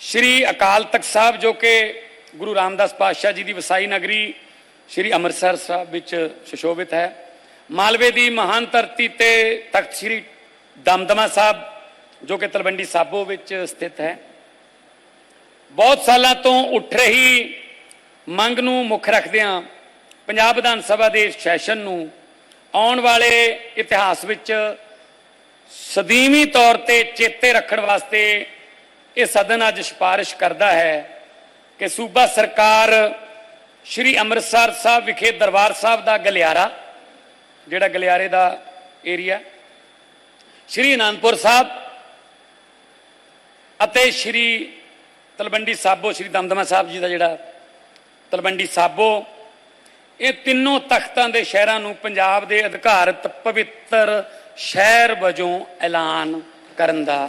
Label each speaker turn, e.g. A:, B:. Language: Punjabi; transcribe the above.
A: ਸ਼੍ਰੀ ਅਕਾਲ ਤਖਤ ਸਾਹਿਬ ਜੋ ਕਿ ਗੁਰੂ ਰਾਮਦਾਸ ਪਾਤਸ਼ਾਹ ਜੀ ਦੀ ਵਸਾਈ ਨਗਰੀ ਸ਼੍ਰੀ ਅੰਮ੍ਰਿਤਸਰ ਸਾਹਿਬ ਵਿੱਚ ਸੁਸ਼ੋਭਿਤ ਹੈ। ਮਾਲਵੇ ਦੀ ਮਹਾਨ ਧਰਤੀ ਤੇ ਤਖਤ ਸ਼੍ਰੀ ਦਮਦਮਾ ਸਾਹਿਬ ਜੋ ਕਿ ਤਲਵੰਡੀ ਸਾਬੋ ਵਿੱਚ ਸਥਿਤ ਹੈ। ਬਹੁਤ ਸਾਲਾਂ ਤੋਂ ਉੱਠ ਰਹੀ ਮੰਗ ਨੂੰ ਮੁੱਖ ਰੱਖਦਿਆਂ ਪੰਜਾਬ ਵਿਧਾਨ ਸਭਾ ਦੇ ਸੈਸ਼ਨ ਨੂੰ ਆਉਣ ਵਾਲੇ ਇਤਿਹਾਸ ਵਿੱਚ ਸਦੀਵੀ ਤੌਰ ਤੇ ਚੇਤੇ ਰੱਖਣ ਵਾਸਤੇ ਇਹ ਸਦਨ ਅੱਜ ਸਿਫਾਰਿਸ਼ ਕਰਦਾ ਹੈ ਕਿ ਸੂਬਾ ਸਰਕਾਰ ਸ਼੍ਰੀ ਅੰਮ੍ਰਿਤਸਰ ਸਾਹਿਬ ਵਿਖੇ ਦਰਬਾਰ ਸਾਹਿਬ ਦਾ ਗਲਿਆਰਾ, ਜਿਹੜਾ ਗਲਿਆਰੇ ਦਾ ਏਰੀਆ ਸ਼੍ਰੀ ਅਨੰਦਪੁਰ ਸਾਹਿਬ ਅਤੇ ਸ਼੍ਰੀ ਤਲਵੰਡੀ ਸਾਬੋ, ਸ਼੍ਰੀ ਦਮਦਮਾ ਸਾਹਿਬ ਜੀ ਦਾ ਜਿਹੜਾ ਤਲਵੰਡੀ ਸਾਬੋ, ਇਹ ਤਿੰਨੋਂ ਤਖਤਾਂ ਦੇ ਸ਼ਹਿਰਾਂ ਨੂੰ ਪੰਜਾਬ ਦੇ ਅਧਿਕਾਰਤ ਪਵਿੱਤਰ ਸ਼ਹਿਰ ਵਜੋਂ ਐਲਾਨ ਕਰਨ ਦਾ